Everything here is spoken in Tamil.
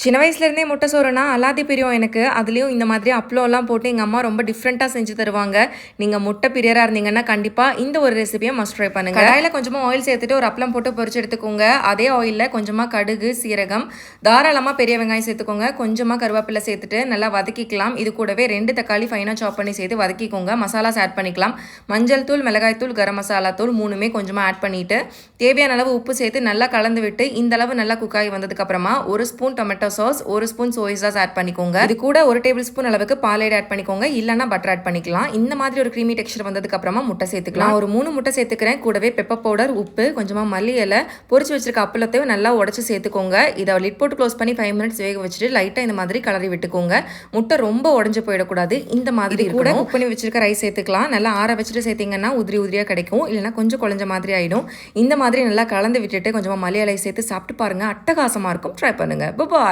சின்ன வயசுலேருந்தே முட்டை சோறுனா அல்லாதி பிரியம் எனக்கு. அதுலேயும் இந்த மாதிரி அப்ளோலாம் போட்டு எங்கள் அம்மா ரொம்ப டிஃப்ரெண்ட்டாக செஞ்சு தருவாங்க. நீங்கள் முட்டை பிரியராக இருந்தீங்கன்னா கண்டிப்பாக இந்த ஒரு ரெசிபியை மஸ்ட் ட்ரை பண்ணுங்க. கடாயில் கொஞ்சமாக ஆயில் சேர்த்துட்டு ஒரு அப்பளம் போட்டு பொறிச்சு எடுத்துக்கோங்க. அதே ஆயிலில் கொஞ்சமாக கடுகு சீரகம் தாராளமாக பெரிய வெங்காயம் சேர்த்துக்கோங்க. கொஞ்சமாக கருவேப்பிலை சேர்த்துட்டு நல்லா வதக்கிக்கலாம். இது கூடவே ரெண்டு தக்காளி ஃபைனாக சாப் பண்ணி சேர்த்து வதக்கிக்கோங்க. மசாலாஸ் ஆட் பண்ணிக்கலாம். மஞ்சள் தூள் மிளகாய் தூள் கரம் மசாலா தூள் மூணுமே கொஞ்சமாக ஆட் பண்ணிவிட்டு தேவையான அளவு உப்பு சேர்த்து நல்லா கலந்து விட்டு இந்த அளவு நல்லா குக்காகி வந்ததுக்கப்புறமா ஒரு ஸ்பூன் டொமேட்டோ சாஸ் ஒரு ஸ்பூன் சோய் சாஸ் ஆட் பண்ணிக்கோங்க. இது கூட ஒரு டேபிள் ஸ்பூன் அளவுக்கு பாலைடு ஆட் பண்ணிக்கோங்க. இல்லைன்னா பட்டர் ஆட் பண்ணிக்கலாம். இந்த மாதிரி ஒரு க்ரீமி டெக்ஸ்டர் வந்ததுக்கு அப்புறமா முட்டை சேர்த்துக்கலாம். ஒரு மூணு முட்டை சேர்த்துக்கிறேன். கூடவே பெப்பர் பவுடர் உப்பு கொஞ்சமாக மல்லி இலை பொரிச்சு வச்சிருக்க அப்பளத்தையும் நல்லா உடச்சி சேர்த்துக்கோங்க. இதை லிட் போட்டு க்ளோஸ் பண்ணி ஃபைவ் மினிட்ஸ் வேக வச்சுட்டு லைட்டாக இந்த மாதிரி கலரி விட்டுக்கோங்க. முட்டை ரொம்ப உடஞ்சு போயிடக்கூடாது. இந்த மாதிரி கூட குக் பண்ணி வச்சிருக்க ரைஸ் சேர்த்துக்கலாம். நல்லா ஆற வச்சுட்டு சேர்த்தீங்கன்னா உதிரி உதிரியாக கிடைக்கும். இல்லைன்னா கொஞ்சம் குழஞ்ச மாதிரி ஆயிடும். இந்த மாதிரி நல்லா கலந்து விட்டுட்டு கொஞ்சமாக மல்லி இலை சேர்த்து சாப்பிட்டு பாருங்க. அட்டகாசமாக இருக்கும். ட்ரை பண்ணுங்க. பாய்